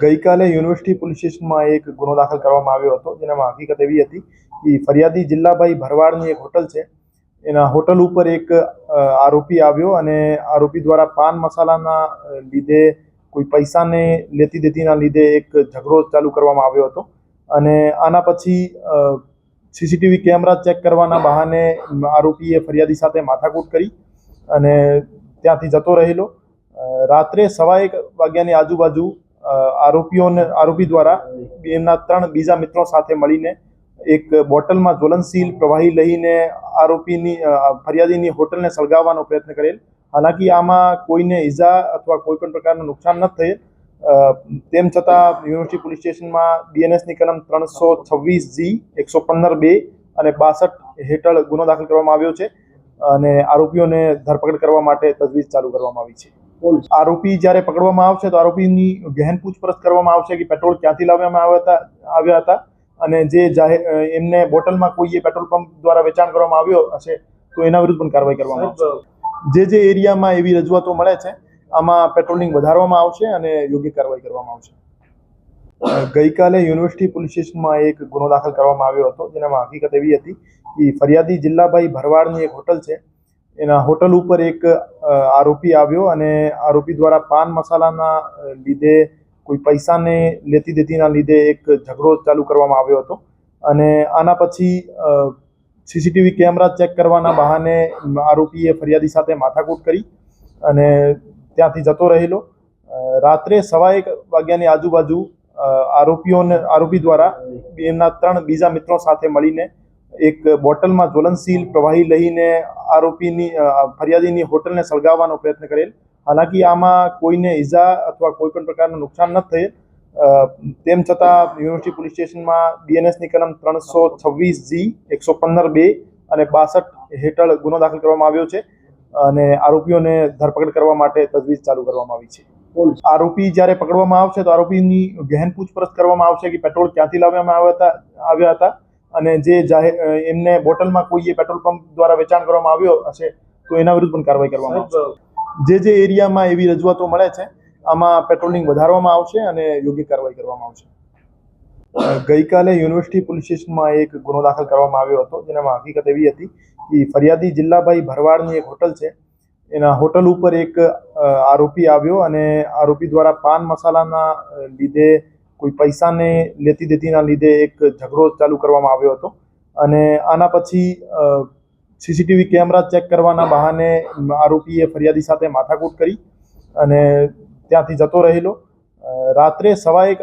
ગઈકાલે university police સ્ટેશનમાં એક ગુનો દાખલ કરવામાં આવ્યો હતો. જેનામાં હકીકત એવી હતી કે ફરિયાદી જિલ્લાભાઈ ભરવાડની એક હોટલ છે. એના હોટલ ઉપર એક આરોપી આવ્યો અને આરોપી દ્વારા પાન મસાલાના લીધે કોઈ પૈસાને લેતી દેતીના લીધે એક ઝઘડો ચાલુ કરવામાં આવ્યો હતો. અને આના પછી સીસીટીવી કેમેરા ચેક કરવાના બહાને આરોપીએ ફરિયાદી સાથે માથાકૂટ કરી અને ત્યાંથી જતો રહેલો. રાત્રે સવા એક વાગ્યાની આજુબાજુ આરોપીઓને આરોપી દ્વારા એમના ત્રણ બીજા મિત્રો સાથે મળીને એક બોટલમાં જ્વલનશીલ પ્રવાહી લઈને આરોપીની ફરિયાદીની હોટલને સળગાવવાનો પ્રયત્ન કરેલ. હાલાકી આમાં કોઈને ઈજા અથવા કોઈ પણ પ્રકારનું નુકસાન ન થયેલ તેમ છતાં યુનિવર્સિટી પોલીસ સ્ટેશનમાં બીએનએસની કલમ ત્રણસો છવ્વીસ જી, એકસો પંદર બે અને બાસઠ હેઠળ ગુનો દાખલ કરવામાં આવ્યો છે અને આરોપીઓને ધરપકડ કરવા માટે તજવીજ ચાલુ કરવામાં આવી છે. આરોપી જ્યારે પકડવામાં આવશે તો આરોપીની ગહેન પૂછપરછ કરવામાં આવશે કે પેટ્રોલ ક્યાંથી લાવવામાં આવ્યા હતા આવ્યા હતા. અને જે જાહેર એમને બોટલમાં કોઈએ પેટ્રોલ પંપ દ્વારા વેચાણ કરવામાં આવ્યો હશે તો એના વિરુદ્ધ પણ કાર્યવાહી કરવામાં આવશે. જે જે એરિયામાં એવી રજૂઆતો મળે છે આમાં પેટ્રોલિંગ વધારવામાં આવશે અને યોગ્ય કાર્યવાહી કરવામાં આવશે. ગઈકાલે યુનિવર્સિટી પોલીસ સ્ટેશનમાં એક ગુનો દાખલ કરવામાં આવ્યો હતો જેનામાં હકીકત એવી હતી કે ફરિયાદી જિલ્લાભાઈ ભરવાડની એક હોટલ છે. એના હોટલ ઉપર એક આરોપી આવ્યો અને આરોપી દ્વારા પાન મસાલાના લીધે કોઈ પૈસાને લેતી દેતીના લીધે એક ઝઘડો ચાલુ કરવામાં આવ્યો હતો. અને આના પછી સીસીટીવી કેમેરા ચેક કરવાના બહાને આરોપીએ ફરિયાદી સાથે માથાકૂટ કરી અને ત્યાંથી જતો રહેલો. રાત્રે સવા એક વાગ્યાની આજુબાજુ આરોપીઓને, આરોપી દ્વારા એમના ત્રણ બીજા મિત્રો સાથે મળીને એક બોટલમાં જ્વલનશીલ પ્રવાહી લઈને આરોપીની ફરિયાદીની હોટલને સળગાવવાનો પ્રયત્ન કરેલ. હાલાકી આમાં કોઈને ઈજા અથવા કોઈ પણ પ્રકારનું નુકસાન ન થયેલ તેમ છતાં યુનિવર્સિટી પોલીસ સ્ટેશનમાં બીએનએસની કલમ ત્રણસો છવ્વીસ જી એકસો પંદર બે અને બાસઠ હેઠળ ગુનો દાખલ કરવામાં આવ્યો છે અને આરોપીઓને ધરપકડ કરવા માટે તજવીજ ચાલુ કરવામાં આવી છે. આરોપી જ્યારે પકડવામાં આવશે તો આરોપીની ગહેન પૂછપરછ કરવામાં આવશે કે પેટ્રોલ ક્યાંથી લાવવામાં આવ્યા હતા આવ્યા હતા. અને જે જાહેર એમને બોટલમાં કોઈએ પેટ્રોલ પંપ દ્વારા વેચાણ કરવામાં આવ્યો હશે તો એના વિરુદ્ધ પણ કાર્યવાહી કરવામાં આવશે. જે જે એરિયામાં એવી રજૂઆતો મળે છે આમાં પેટ્રોલિંગ વધારવામાં આવશે અને યોગ્ય કાર્યવાહી કરવામાં આવશે. ગઈકાલે યુનિવર્સિટી પોલીસ સ્ટેશનમાં એક ગુનો દાખલ કરવામાં આવ્યો હતો જેનામાં હકીકત એવી હતી કે ફરિયાદી જિલ્લાભાઈ ભરવાડની એક હોટલ છે એના હોટલ ઉપર એક આરોપી આવ્યો અને આરોપી દ્વારા પાન મસાલાના લીધે કોઈ પૈસાને લેતી દેતીના લીધે એક ઝઘડો ચાલુ કરવામાં આવ્યો હતો. અને આના પછી સીસીટીવી કેમેરા ચેક કરવાના બહાને આરોપીએ ફરિયાદી સાથે માથાકૂટ કરી અને ત્યાંથી જતો રહેલો. રાત્રે સવા એક